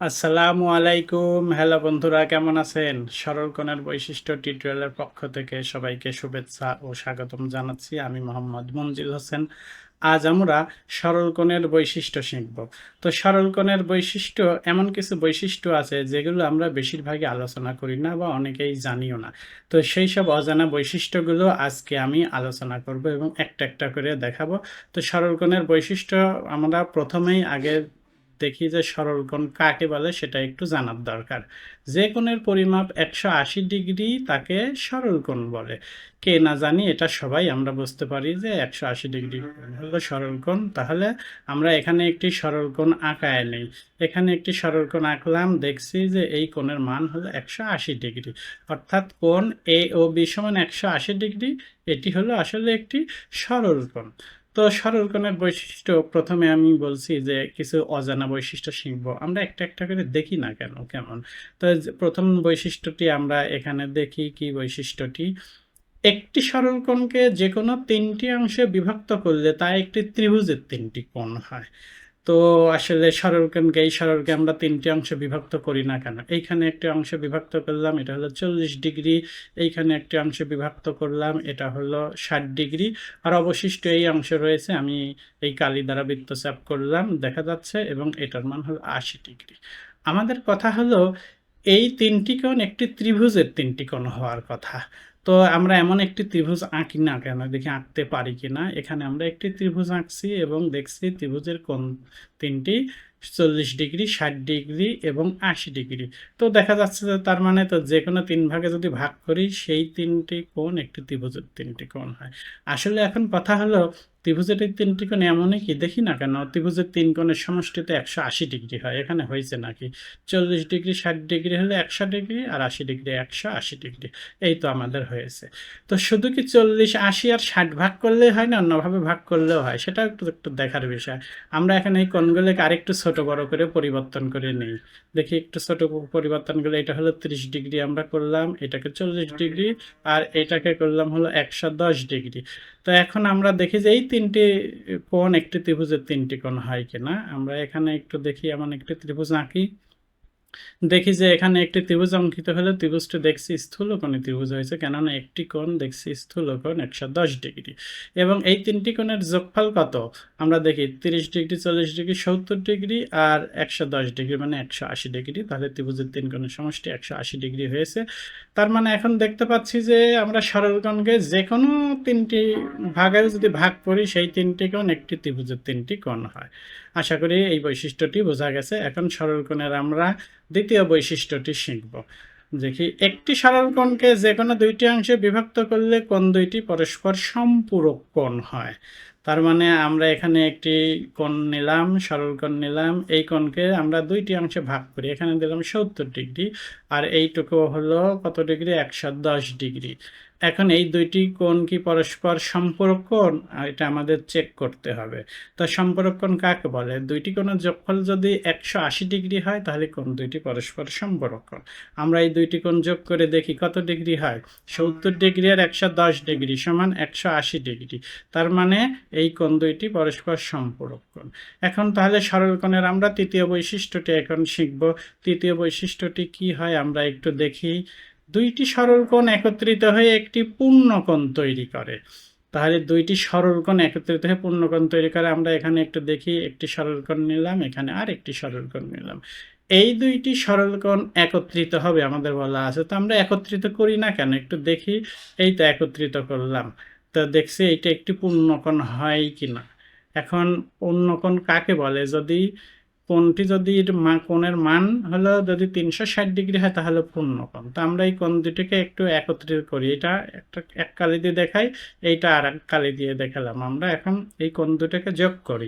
আসসালামু আলাইকুম। হ্যালো বন্ধুরা, কেমন আছেন? সরল কোণের বৈশিষ্ট্য টিউটোরিয়ালের পক্ষ থেকে সবাইকে শুভেচ্ছা ও স্বাগতম জানাচ্ছি। আমি মোহাম্মদ মঞ্জিল হোসেন। আজ আমরা সরল কোণের বৈশিষ্ট্য শিখব। তো সরল কোণের বৈশিষ্ট্য, এমন কিছু বৈশিষ্ট্য আছে যেগুলো আমরা বেশিরভাগই আলোচনা করি না বা অনেকেই জানিও না। তো সেই সব অজানা বৈশিষ্ট্যগুলো আজকে আমি আলোচনা করব এবং একটা একটা করে দেখাবো। তো সরল বৈশিষ্ট্য আমরা প্রথমেই আগে দেখি যে সরল কোণ কাকে বলে সেটা একটু জানার দরকার। যে কোণের পরিমাপ একশো আশি ডিগ্রি তাকে সরল কোণ বলে। কে না জানি, এটা সবাই, আমরা বুঝতে পারি যে একশো আশি ডিগ্রি হলো সরল কোণ। তাহলে আমরা এখানে একটি সরল কোণ আঁকায় নেই। এখানে একটি সরল কোণ আঁকলাম, দেখছি যে এই কোণের মান হলো একশো আশি ডিগ্রি। অর্থাৎ কোণ এ ও বি সমান একশো আশি ডিগ্রি, এটি হলো আসলে একটি সরল কোণ। তো সরলকোণের বৈশিষ্ট্য প্রথমে আমি বলছি যে কিছু অজানা বৈশিষ্ট্য শিখব। আমরা একটা একটা করে দেখি না কেন, কেমন? তো প্রথম বৈশিষ্ট্যটি আমরা এখানে দেখি, কি বৈশিষ্ট্যটি? একটি সরলকোণকে যে কোনো তিনটি অংশে বিভক্ত করলে তা একটি ত্রিভুজের তিনটি কোণ হয়। তো আসলে সরলকোণকে এই সরলকে আমরা তিনটি অংশে বিভক্ত করি না কেন? এইখানে একটি অংশ বিভক্ত করলাম, এটা হলো চল্লিশ ডিগ্রি। এইখানে একটি অংশে বিভক্ত করলাম, এটা হলো ষাট ডিগ্রি। আর অবশিষ্ট এই অংশ রয়েছে, আমি এই কালি দ্বারা বৃত্তচাপ করলাম, দেখা যাচ্ছে, এবং এটার মান হলো আশি ডিগ্রি। আমাদের কথা হলো, এই তিনটি কোণ একটি ত্রিভুজের তিনটি কোণ হওয়ার কথা। তো আমরা এমন একটি ত্রিভুজ আঁকি না কেন? দেখি আঁকতে পারি কি না? এখানে আমরা একটি ত্রিভুজ আঁকছি এবং দেখছি ত্রিভুজের কোন তিনটি, চল্লিশ ডিগ্রি, ষাট ডিগ্রি এবং আশি ডিগ্রি। তো দেখা যাচ্ছে যে তার মানে তো যে কোনো তিন ভাগে যদি ভাগ করি, সেই তিনটি কোণ একটি ত্রিভুজের তিনটি কোণ হয়। আসলে এখন কথা হলো ত্রিভুজের এই তিনটি কোণ এমনই কি? দেখি না কেন, ত্রিভুজের তিন কোণের সমষ্টিতে একশো আশি ডিগ্রি হয়, এখানে হয়েছে নাকি? চল্লিশ ডিগ্রি, ষাট ডিগ্রি হলে একশো ডিগ্রি আর আশি ডিগ্রি, একশো আশি ডিগ্রি, এই তো আমাদের হয়েছে। তো শুধু কি চল্লিশ, আশি আর ষাট ভাগ করলেই হয় না, অন্যভাবে ভাগ করলেও হয়? সেটা একটু একটু দেখার বিষয়। আমরা এখানে এই কোণগুলোকে আরেকটু ছোট বড় করে পরিবর্তন করে নিই। দেখি একটু ছোট পরিবর্তন করলে এটা হলো ত্রিশ ডিগ্রি আমরা করলাম, এটাকে চল্লিশ ডিগ্রি আর এটাকে করলাম হলো একশো দশ ডিগ্রি। তো এখন আমরা দেখি যে এই তিনটি কোণ একটি ত্রিভুজের তিনটি কোণ হয় কিনা। আমরা এখানে একটু দেখি, এমন একটি ত্রিভুজ আঁকি। দেখি যে এখানে একটি ত্রিভুজ অঙ্কিত হলে ত্রিভুজটি দেখছি স্থূল কোণে ত্রিভুজ হয়েছে, কেননা একটি কোণ দেখছি স্থূল কোণ একশো দশ ডিগ্রি। এবং এই তিনটি কোণের যোগফল কত? আমরা দেখি তিরিশ ডিগ্রি, চল্লিশ ডিগ্রি, সত্তর ডিগ্রি আর একশো দশ ডিগ্রি মানে একশো আশি ডিগ্রি। তাহলে ত্রিভুজের তিন কোণের সমষ্টি একশো আশি ডিগ্রি হয়েছে। তার মানে এখন দেখতে পাচ্ছি যে আমরা সরলকোণকে যে কোনো তিনটি ভাগে যদি ভাগ করি, সেই তিনটি কোণ একটি ত্রিভুজের তিনটি কোণ হয়। আশা করি এই বৈশিষ্ট্যটি বোঝা গেছে। এখন সরলকোণের আমরা দ্বিতীয় বৈশিষ্ট্যটি শিখব। দেখি, একটি সরলকোণকে যে কোনো দুইটি অংশে বিভক্ত করলে কোন দুইটি পরস্পর সম্পূরক কোণ হয়। তার মানে আমরা এখানে একটি কোণ নিলাম, সরল কোণ নিলাম, এই কোণকে আমরা দুইটি অংশে ভাগ করি। এখানে দিলাম সত্তর ডিগ্রি, আর এইটুকু হলো কত ডিগ্রি? একশো দশ ডিগ্রি। এখন এই দুইটি কোণ কি পরস্পর সম্পর্ক কোণ এটা আমাদের চেক করতে হবে। তো সম্পর্ক কোণ কাকে বলে? দুইটি কোণের যোগফল যদি একশো আশি ডিগ্রি হয়, তাহলে কোণ দুইটি পরস্পর সম্পর্ক কোণ আমরা এই দুইটি কোণ যোগ করে দেখি কত ডিগ্রি হয়? সত্তর ডিগ্রি আর একশো দশ ডিগ্রি সমান একশো আশি ডিগ্রি। তার মানে এই কোণ দুইটি পরস্পর সম্পূরক কোণ এখন তাহলে সরল কোণের আমরা তৃতীয় বৈশিষ্ট্যটি এখন শিখব। তৃতীয় বৈশিষ্ট্যটি কি হয়? আমরা একটু দেখি। দুইটি সরল কোণ একত্রিত হয়ে একটি পূর্ণকোণ তৈরি করে। তাহলে দুইটি সরল কোণ একত্রিত হয়ে পূর্ণকোণ তৈরি করে, আমরা এখানে একটু দেখি, একটি সরল কোণ নিলাম, এখানে আর একটি সরল কোণ নিলাম। এই দুইটি সরল কোণ একত্রিত হবে, আমাদের বলা আছে। তো আমরা একত্রিত করি না কেন? একটু দেখি। এই তো একত্রিত করলাম। তো দেখছি এইটা একটি পূর্ণকোণ হয় কি না এখন পূর্ণকোণ কাকে বলে? যদি কোণটি যদি কোণের মান হলো যদি তিনশো ষাট ডিগ্রি হয় তাহলে পূর্ণকোণ তো আমরা এই কোণ দুটিকে একটু একত্রিত করি। এটা একটা, এক কালি দিয়ে দেখাই, এইটা আর এক কালি দিয়ে দেখালাম। আমরা এখন এই কোণ দুটোকে যোগ করি।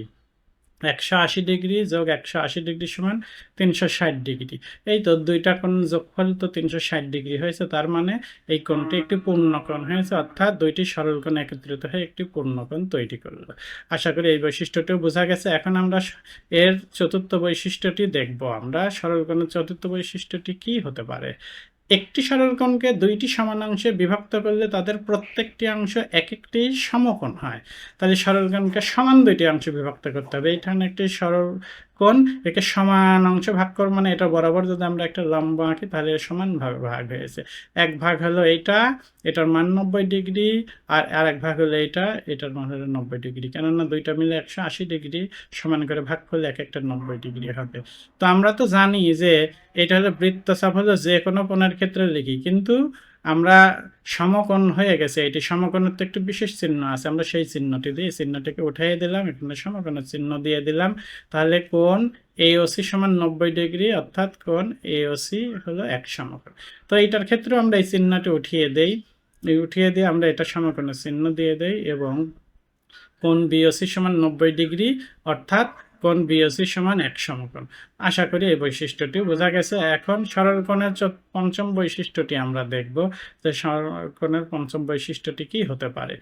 একশো আশি ডিগ্রি যোগ একশো আশি ডিগ্রি সমান তিনশো ষাট ডিগ্রি। এই তো দুইটা কোণ যোগফল তো তিনশো ষাট ডিগ্রি হয়েছে, তার মানে এই কোণটি একটি পূর্ণকোণ হয়েছে, অর্থাৎ দুইটি সরল কোণ একত্রিত হয়ে একটি পূর্ণকোণ তৈরি করল। আশা করি এই বৈশিষ্ট্যটিও বোঝা গেছে। এখন আমরা এর চতুর্থ বৈশিষ্ট্যটি দেখব। আমরা সরল কোণের চতুর্থ বৈশিষ্ট্যটি কি হতে পারে? একটি সরলকোণকে দুইটি সমান অংশে বিভক্ত করলে তাদের প্রত্যেকটি অংশ এক একটি সমকোণ হয়। তাহলে সরলকোণকে সমান দুইটি অংশে বিভক্ত করতে হবে। এইখানে একটি সরল কোণ, একে সমান অংশ ভাগ করব মানে এটা বরাবর যদি আমরা একটা লম্ব আঁকি, তাহলে এর সমান ভাগ ভাগ হয়েছে। এক ভাগ হলো এইটা, এটার মান নব্বই ডিগ্রি, আর আর এক ভাগ হলো এইটা, এটার মান হলো নব্বই ডিগ্রি। কেননা দুইটা মিলে একশো আশি ডিগ্রি, সমান করে ভাগ করলে এক একটা নব্বই ডিগ্রি হবে। তো আমরা তো জানি যে এটা হলো বৃত্তচাপ হলো যে কোনো কোণের ক্ষেত্রে লিখি, কিন্তু আমরা সমকোণ হয়ে গেছে। এটি সমকোণের তো একটু বিশেষ চিহ্ন আছে। আমরা সেই চিহ্নটি দিয়ে চিহ্নটিকে উঠাই দিলাম। এখানে সমকোণের চিহ্ন দিয়ে দিলাম। তাহলে কোণ এওসি সমান নব্বই ডিগ্রি অর্থাৎ কোণ এওসি হলো এক সমকোণ। তো এইটার ক্ষেত্রেও আমরা এই চিহ্নটি উঠিয়ে দেই। এই উঠিয়ে দিয়ে আমরা এটা সমকোণের চিহ্ন দিয়ে দেই এবং কোণ বিওসি সমান নব্বই ডিগ্রি অর্থাৎ কোণ বিওসি সমান এক সমকোণ। আশা করি এই বৈশিষ্ট্যটি বোঝা গেছে। এখন সরলকোণের পঞ্চম বৈশিষ্ট্যটি আমরা দেখব যে সরলকোণের পঞ্চম বৈশিষ্ট্যটি কি হতে পারে।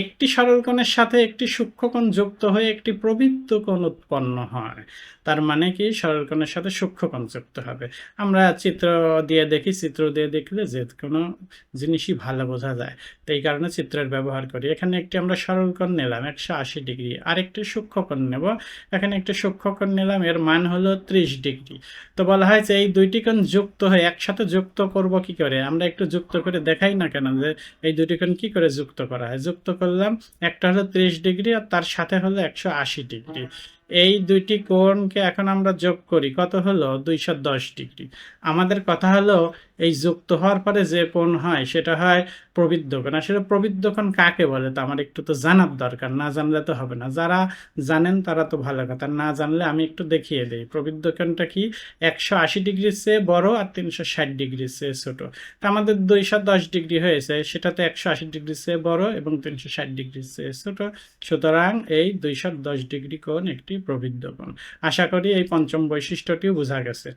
একটি সরলকোণের সাথে একটি সূক্ষ্মকোণ যুক্ত হয়ে একটি প্রবৃত্ত কোণ উৎপন্ন হয়। তার মানে কি? সরলকোণের সাথে সূক্ষ্মকোণ যুক্ত হবে। আমরা চিত্র দিয়ে দেখি। চিত্র দিয়ে দেখলে যে কোনো জিনিসই ভালো বোঝা যায়। তো এই কারণে চিত্রের ব্যবহার করি। এখানে একটি আমরা সরলকোণ নিলাম, একশো আশি ডিগ্রি। আরেকটি সূক্ষ্মকোণ নেব। এখানে একটি সূক্ষ্মকোণ নিলাম। এর মান হলো ত্রিশ। ডিগ্রি। তো বলা হয় যে এই দুইটি কোণ যুক্ত হয়ে একসাথে যুক্ত করব কি করে? আমরা একটু যুক্ত করে দেখাই না কেন যে এই দুটি কোণ কি করে যুক্ত করা হয়? যুক্ত করলাম, একটা হলো ত্রিশ ডিগ্রি আর তার সাথে হলো একশো আশি ডিগ্রি। এই দুইটি কোণকে এখন আমরা যোগ করি, কত হলো? দুইশো দশ ডিগ্রি। আমাদের কথা হলো এই যুক্ত হওয়ার পরে যে কোণ হয়, সেটা হয় প্রবৃদ্ধ কোণ। আসলে প্রবৃদ্ধ কাকে বলে? তো আমার একটু তো জানার দরকার। না জানলে তো হবে না। যারা জানেন তারা তো ভালো কথা। না জানলে আমি একটু দেখিয়ে দিই। প্রবৃদ্ধ কোণটা কি? একশো আশি ডিগ্রির চেয়ে বড় আর তিনশো ষাট ডিগ্রির চেয়ে ছোট। তা আমাদের দুইশো দশ ডিগ্রি হয়েছে। সেটাতে একশো আশি ডিগ্রির চেয়ে বড় এবং তিনশো ষাট ডিগ্রির চেয়ে ছোট। সুতরাং এই দুইশো দশ ডিগ্রি কোণ একটি প্রবৃদ্ধ কোণ। আশা করি এই পঞ্চম বৈশিষ্ট্যটিও বোঝা গেছে।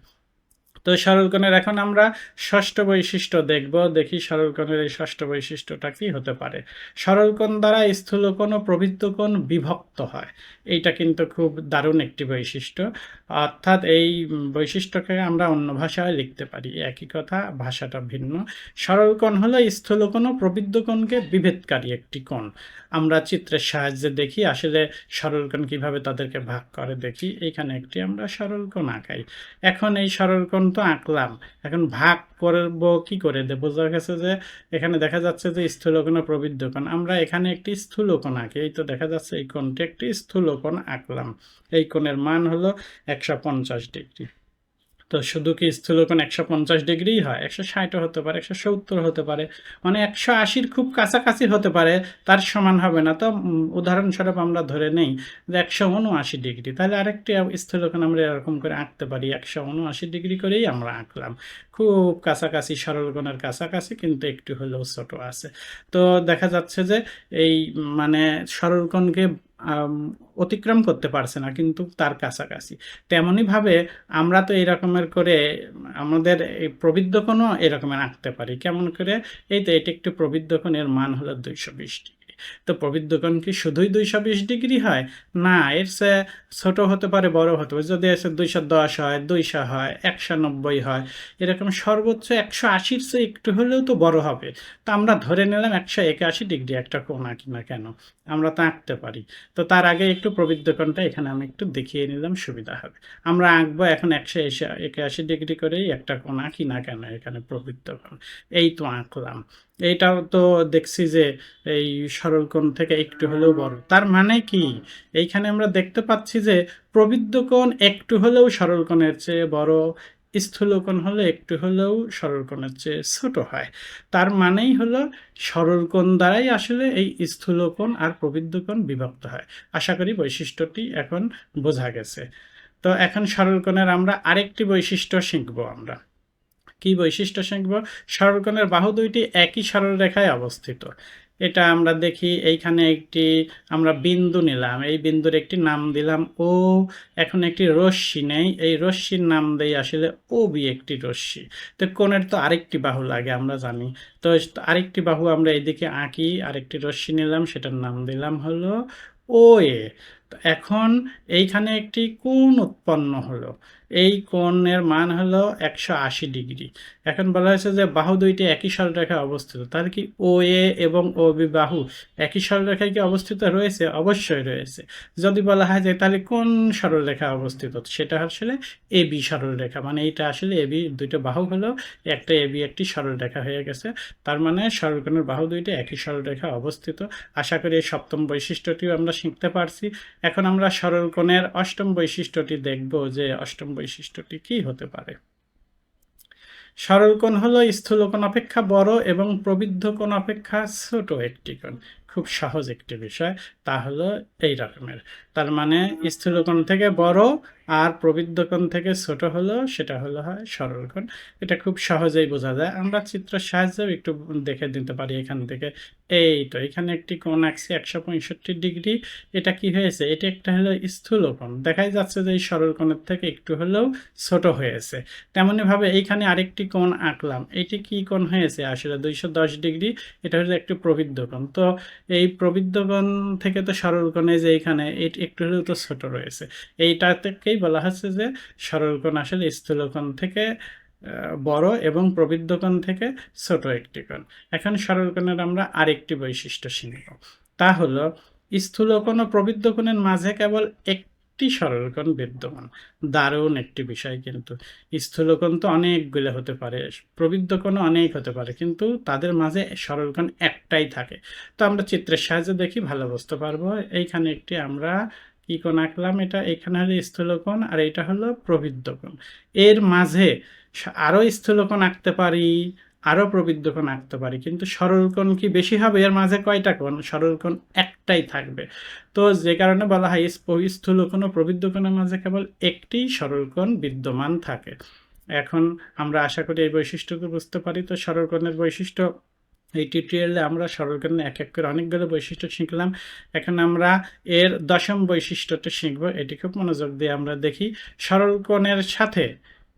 তো সরলকোণের এখন আমরা ষষ্ঠ বৈশিষ্ট্য দেখব। দেখি সরলকোণের এই ষষ্ঠ বৈশিষ্ট্যটা কি হতে পারে। সরলকোণ দ্বারা স্থূলকোণ ও প্রবৃদ্ধকোণ বিভক্ত হয়। এইটা কিন্তু খুব দারুণ একটি বৈশিষ্ট্য। অর্থাৎ এই বৈশিষ্ট্যকে আমরা অন্য ভাষায় লিখতে পারি। একই কথা, ভাষাটা ভিন্ন। সরলকোণ হলো স্থূলকোণ ও প্রবৃদ্ধকোণকে বিভেদকারী একটি কোণ। আমরা চিত্রের সাহায্যে দেখি, আসলে সরলকোণ কীভাবে তাদেরকে ভাগ করে দেখি। এখানে একটি আমরা সরলকোণ আঁকাই। এখন এই সরলকোণ তো আঁকলাম। এখন ভাগ করব কি করে দেব? বোঝা গেছে যে এখানে দেখা যাচ্ছে যে স্থূলকোণ প্রবৃদ্ধকোণ আমরা এখানে একটি স্থূলকোণ আঁকি। এই তো দেখা যাচ্ছে এই কোণটি একটি স্থূলকোণ আঁকলাম। এই কোণের মান হলো একশো পঞ্চাশ ডিগ্রি। তো শুধু কি স্থূলকোণ একশো পঞ্চাশ ডিগ্রিই হয়? একশো ষাটও হতে পারে, একশো সত্তর হতে পারে। মানে একশো আশির খুব কাছাকাছি হতে পারে, তার সমান হবে না। তো উদাহরণস্বরূপ আমরা ধরে নেই যে একশো উনআশি ডিগ্রি। তাহলে আরেকটি স্থূলকোণ আমরা এরকম করে আঁকতে পারি। একশো উনআশি ডিগ্রি করেই আমরা আঁকলাম। খুব কাছাকাছি, সরলকোণের কাছাকাছি, কিন্তু একটু হলেও ছোট আছে। তো দেখা যাচ্ছে যে এই মানে সরলকোণকে অতিক্রম করতে পারছে না, কিন্তু তার কাছাকাছি। তেমনইভাবে আমরা তো এই রকমের করে আমাদের এই প্রবৃদ্ধকোণও এরকমের আঁকতে পারি। কেমন করে? এই তো এটি একটি প্রবৃদ্ধকোণের মান হলো দুইশো বিশ ডিগ্রি তো প্রবৃদ্ধকোণ কি শুধুই দুইশো বিশ ডিগ্রি হয়? না, এর সে ছোট হতে পারে, বড় হতে পারে। যদি এসে দুইশো দশ হয়, দুইশো হয়, একশো নব্বই হয়, এরকম সর্বোচ্চ একশো আশির চেয়ে একটু হলেও তো বড় হবে। তো আমরা ধরে নিলাম একশো একাশি ডিগ্রি একটা কোণ আঁকি না কেন? আমরা তো আঁকতে পারি। তো তার আগে একটু প্রবৃদ্ধকোণটা এখানে আমি একটু দেখিয়ে নিলাম, সুবিধা হবে। আমরা আঁকবো এখন একশো একাশি ডিগ্রি করেই একটা কোণ আঁকি না কেন এখানে প্রবৃদ্ধকোণ এই তো আঁকলাম। এইটাও তো দেখছি যে এই সরলকোণ থেকে একটু হলেও বড়। তার মানে কি? এইখানে আমরা দেখতে পাচ্ছি যে প্রবৃদ্ধকোণ একটু হলেও সরলকোণের চেয়ে বড় স্থূলকোণ হলে একটু হলেও সরলকোণের চেয়ে ছোট হয়। তার মানেই হলো সরলকোণ দ্বারাই আসলে এই স্থূলকোণ আর প্রবৃদ্ধকোণ বিভক্ত হয়। আশা করি বৈশিষ্ট্যটি এখন বোঝা গেছে। তো এখন সরলকোণের আমরা আরেকটি বৈশিষ্ট্য শিখব আমরা। কি বৈশিষ্ট্য শিখব? সরলকোণের বাহু দুইটি একই সরলরেখায় অবস্থিত। এটা আমরা দেখি, এইখানে একটি আমরা বিন্দু নিলাম, এই বিন্দুর একটি নাম দিলাম ও এখন একটি রশ্মি নেই, এই রশ্মির নাম দেই আসলে ও বি একটি রশ্মি। তো কোণের তো আরেকটি বাহু লাগে, আমরা জানি। তো আরেকটি বাহু আমরা এইদিকে আঁকি, আরেকটি রশ্মি নিলাম, সেটার নাম দিলাম হলো ও এ তো এখন এইখানে একটি কোণ উৎপন্ন হলো। এই কোণের মান হলো একশো আশি ডিগ্রি। এখন বলা হয়েছে যে বাহু দুইটি একই সরলরেখায় অবস্থিত। তাহলে কি ও এ এবং ও বি বাহু একই সরলরেখায় কি অবস্থিত রয়েছে? অবশ্যই রয়েছে। যদি বলা হয় যে তাহলে কোন সরলরেখা অবস্থিত? সেটা আসলে এ বি সরলরেখা। মানে এইটা আসলে এ বি দুইটা বাহু হলো, একটা এ বি, একটি সরলরেখা হয়ে গেছে। তার মানে সরলকোণের বাহু দুইটা একই সরলরেখা অবস্থিত। আশা করি এই সপ্তম বৈশিষ্ট্যটিও আমরা শিখতে পারছি। এখন আমরা সরলকোণের অষ্টম বৈশিষ্ট্যটি দেখব যে অষ্টম বৈশিষ্ট্যটি কি হতে পারে। সরল সরলকোণ হলো স্থূলকোণ অপেক্ষা বড় এবং প্রবৃদ্ধ কোণ অপেক্ষা ছোট একটি কোণ। খুব সহজ একটি বিষয়, তা হলো এই রকমের। তার মানে স্থূলকোণ থেকে বড় আর প্রবৃদ্ধকোণ থেকে ছোট হলো, সেটা হলো হয় সরলকোণ এটা খুব সহজেই বোঝা যায়। আমরা চিত্রের সাহায্যেও একটু দেখে দিতে পারি এখান থেকে। এই তো, এখানে একটি কোণ আঁকছি একশো পঁয়ষট্টি ডিগ্রি। এটা কি হয়েছে? এটা একটা হলো স্থূলকোণ দেখাই যাচ্ছে যে এই সরলকোণের থেকে একটু হলেও ছোট হয়েছে। তেমনইভাবে এইখানে আরেকটি কোণ আঁকলাম। এটি কি কোণ হয়েছে? আসলে দুইশো দশ ডিগ্রি। এটা হলো একটু প্রবৃদ্ধ কোণ। তো এই প্রবৃদ্ধ কোণ থেকে তো সরলকোণে যে এইখানে, এটি একটু তো ছোট রয়েছে। এইটা থেকেই বলা হচ্ছে যে সরলকোণ আসলে স্থূলকোণ থেকে বড় এবং প্রবৃদ্ধকোণ থেকে ছোট একটি কোণ। এখন সরলকোণের আমরা আরেকটি বৈশিষ্ট্য শিখব। তা হলো স্থূলকোণ ও প্রবৃদ্ধকোণের মাঝে কেবল একটি সরলকোণ বিদ্যমান। দারুণ একটি বিষয় কিন্তু। স্থূলকোণ তো অনেকগুলো হতে পারে প্রবৃদ্ধকোণও অনেক হতে পারে, কিন্তু তাদের মাঝে সরলকোণ একটাই থাকে। তো আমরা চিত্রের সাহায্যে দেখি, ভালো বুঝতে পারব। এইখানে একটি আমরা কি কোণ আঁকলাম? এটা এখানে হলো স্থূলকোণ আর এটা হলো প্রবৃদ্ধকোণ। এর মাঝে আরও স্থূলকোণ আঁকতে পারি। আরও প্রবৃদ্ধকোণ আঁকতে পারি, কিন্তু সরল সরলকোণ কি বেশি হবে? এর মাঝে কয়টা কোণ? সরলকোণ একটাই থাকবে। তো যে কারণে বলা হয় স্থূলকোণ ও প্রবৃদ্ধকোণের মাঝে কেবল একটি সরলকোণ বিদ্যমান থাকে। এখন আমরা আশা করি এই বৈশিষ্ট্যকে বুঝতে পারি। তো সরলকোণের বৈশিষ্ট্য এই টিউটোরিয়ালে আমরা সরলকোণের এক এক করে অনেকগুলো বৈশিষ্ট্য শিখলাম। এখন আমরা এর দশম বৈশিষ্ট্যটা শিখব। এটি খুব মনোযোগ দিয়ে আমরা দেখি। সরলকোণের সাথে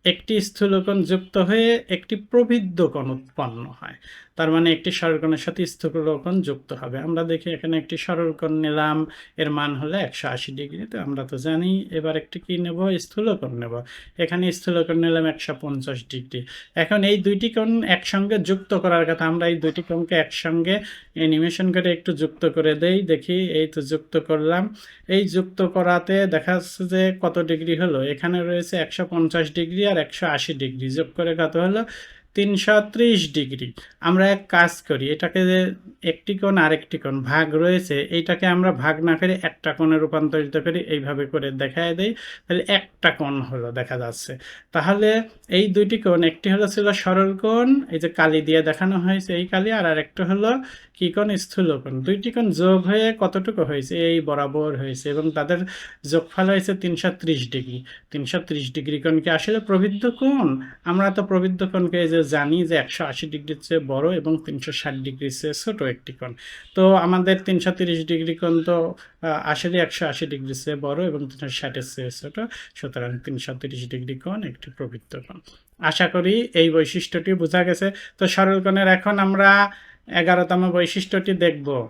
একটি স্থূলকোণ যুক্ত হয়ে একটি প্রবৃদ্ধ কোণ উৎপন্ন হয়। তার মানে একটি সরলকোণের সাথে স্থূলকোণ যুক্ত হবে। আমরা দেখি এখানে একটি সরলকোণ নিলাম, এর মান হলো একশো আশি ডিগ্রি। তো আমরা তো জানি এবার একটি কী নেব? স্থূলকোণ নেব। এখানে স্থূলকোণ নিলাম একশো পঞ্চাশ ডিগ্রি। এখন এই দুইটি কোণ একসঙ্গে যুক্ত করার কথা, আমরা এই দুইটি কোণকে একসঙ্গে অ্যানিমেশন করে একটু যুক্ত করে দেই। দেখি, এই তো যুক্ত করলাম। এই যুক্ত করাতে দেখা যাচ্ছে যে কত ডিগ্রি হলো? এখানে রয়েছে একশো পঞ্চাশ ডিগ্রি আর একশো আশি ডিগ্রি। যোগ করে কত হলো? তিনশো ত্রিশ ডিগ্রি। আমরা এক কাজ করি, এটাকে যে একটি কোণ আরেকটি কোণ ভাগ রয়েছে, এইটাকে আমরা ভাগ না করে একটা কোণে রূপান্তরিত করি, এইভাবে করে দেখায় দেই। তাহলে একটা কোণ হলো, দেখা যাচ্ছে। তাহলে এই দুইটি কোণ, একটি হলো ছিল সরল কোণ, এই যে কালি দিয়ে দেখানো হয়েছে এই কালি, আর আরেকটা হলো কি কোণ স্থূল কোণ? দুইটি কোণ যোগ হয়ে কতটুকু হয়েছে? এই বরাবর হয়েছে এবং তাদের যোগফল হয়েছে তিনশো ত্রিশ ডিগ্রি। তিনশো ত্রিশ ডিগ্রি কোণ আসলে প্রবৃদ্ধ কোণ? আমরা তো প্রবৃদ্ধ কোণকে যে জানি যে একশো আশি ডিগ্রির চেয়ে বড় এবং তিনশো ষাট ডিগ্রির চেয়ে ছোটো একটি কোণ। তো আমাদের তিনশো তিরিশ ডিগ্রি কোণ তো আসলে একশো আশি ডিগ্রির চেয়ে বড় এবং তিনশো ষাটের চেয়ে ছোটো। সুতরাং তিনশো তিরিশ ডিগ্রি কোণ একটি প্রবৃদ্ধ কোণ। আশা করি এই বৈশিষ্ট্যটি বোঝা গেছে। তো সরলকোণের এখন আমরা এগারোতম বৈশিষ্ট্যটি দেখব।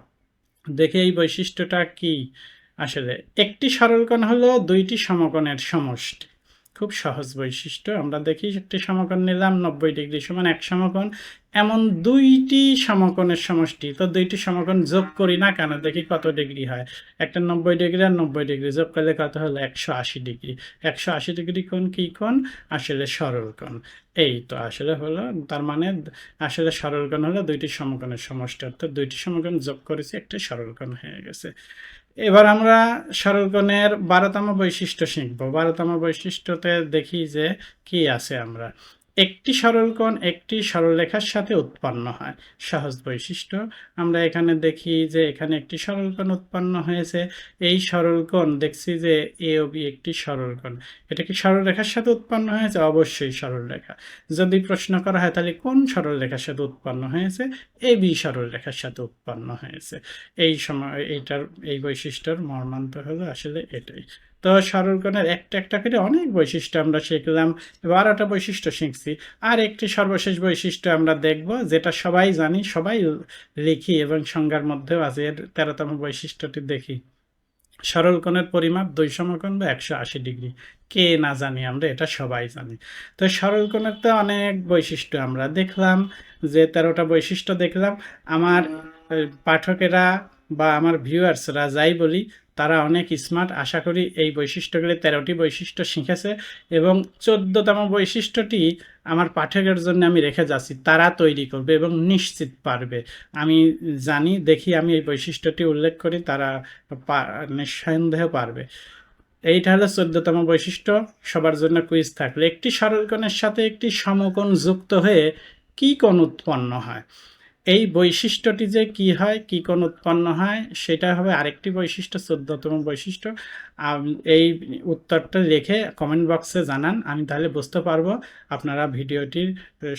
দেখে এই বৈশিষ্ট্যটা কি? আসলে একটি সরলকণ হলো দুইটি সমকোণের সমষ্টি। খুব সহজ বৈশিষ্ট্য। আমরা দেখি একটি সমকোণ নিলাম, নব্বই ডিগ্রি সমান এক সমকোণ। এমন দুইটি সমকোণের সমষ্টি, তো দুইটি সমকোণ যোগ করি না কেন? দেখি কত ডিগ্রি হয়? একটা নব্বই ডিগ্রি আর নব্বই ডিগ্রি যোগ করলে কত হলো? একশো আশি ডিগ্রি। একশো আশি ডিগ্রি কোণ কী কোণ? আসলে সরল কোণ। এই তো আসলে হলো, তার মানে আসলে সরল হলো দুইটি সমকোণের সমষ্টি, অর্থাৎ দুইটি সমকোণ যোগ করেছি, একটা সরল কোণ হয়ে গেছে। এবার আমরা সরলগণের বারোতম বৈশিষ্ট্য শিখব। বারোতম বৈশিষ্ট্যতে দেখি যে কি আছে আমরা। একটি সরলকোণ একটি সরলরেখার সাথে উৎপন্ন হয়। সহজ বৈশিষ্ট্য, আমরা এখানে দেখি যে এখানে একটি সরলকোণ উৎপন্ন হয়েছে। এই সরলকোণ দেখছি যে এ ও বি একটি সরলকোণ এটা কি সরলরেখার সাথে উৎপন্ন হয়েছে? অবশ্যই সরলরেখা যদি প্রশ্ন করা হয়, তাহলে কোন সরলরেখার সাথে উৎপন্ন হয়েছে? এ বি সরলরেখার সাথে উৎপন্ন হয়েছে। এই সময়, এইটার, এই বৈশিষ্ট্যর মর্মান্ত হলো আসলে এটাই। তো সরলকোণের একটা একটা করে অনেক বৈশিষ্ট্য আমরা শিখলাম, বারোটা বৈশিষ্ট্য শিখছি। আর একটি সর্বশেষ বৈশিষ্ট্য আমরা দেখব, যেটা সবাই জানি, সবাই লিখি এবং সংজ্ঞার মধ্যেও আছে, এর তেরোতম বৈশিষ্ট্যটি দেখি। সরল কোণের পরিমাপ দুই সমকোণ বা একশো আশি ডিগ্রি। কে না জানি আমরা, এটা সবাই জানি। তো সরল কোণের তো অনেক বৈশিষ্ট্য আমরা দেখলাম, যে তেরোটা বৈশিষ্ট্য দেখলাম। আমার পাঠকেরা বা আমার ভিউয়ার্সরা যাই বলি তারা অনেক স্মার্ট আশা করি এই বৈশিষ্ট্যগুলি তেরোটি বৈশিষ্ট্য শিখেছে এবং চোদ্দতম বৈশিষ্ট্যটি আমার পাঠকের জন্য আমি রেখে যাচ্ছি। তারা তৈরি করবে এবং নিশ্চিত পারবে। আমি জানি, দেখি আমি এই বৈশিষ্ট্যটি উল্লেখ করি, তারা নিঃসন্দেহ পারবে। এইটা হলো চোদ্দতম বৈশিষ্ট্য। সবার জন্য কুইজ থাকলে। একটি সরলকোণের সাথে একটি সমকোণ যুক্ত হয়ে কী কোণ উৎপন্ন হয়? এই বৈশিষ্ট্যটি যে কি হয়, কি কোন উৎপন্ন হয়, সেটা হবে আরেকটি বৈশিষ্ট্য, চোদ্দতম বৈশিষ্ট্য। এই উত্তরটা লিখে কমেন্ট বক্সে জানান, আমি তাহলে বুঝতে পারব আপনারা ভিডিওটির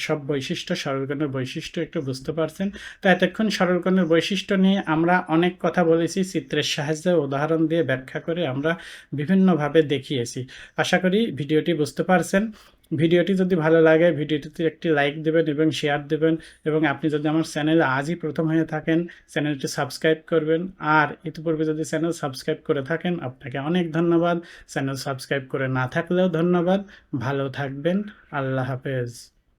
সব বৈশিষ্ট্য, সরলকোণের বৈশিষ্ট্য একটু বুঝতে পারছেন। তো এতক্ষণ সরলকোণের বৈশিষ্ট্য নিয়ে আমরা অনেক কথা বলেছি, চিত্রের সাহায্যে উদাহরণ দিয়ে ব্যাখ্যা করে আমরা বিভিন্নভাবে দেখিয়েছি। আশা করি ভিডিওটি বুঝতে পারছেন। ভিডিওটি যদি ভালো লাগে, ভিডিওটিতে একটি লাইক দেবেন এবং শেয়ার দেবেন এবং আপনি যদি আমার চ্যানেলে আজই প্রথম হয়ে থাকেন, চ্যানেলটি সাবস্ক্রাইব করবেন। আর ইতিপূর্বে যদি চ্যানেল সাবস্ক্রাইব করে থাকেন, আপনাকে অনেক ধন্যবাদ। চ্যানেল সাবস্ক্রাইব করে না থাকলেও ধন্যবাদ। ভালো থাকবেন। আল্লাহ হাফেজ।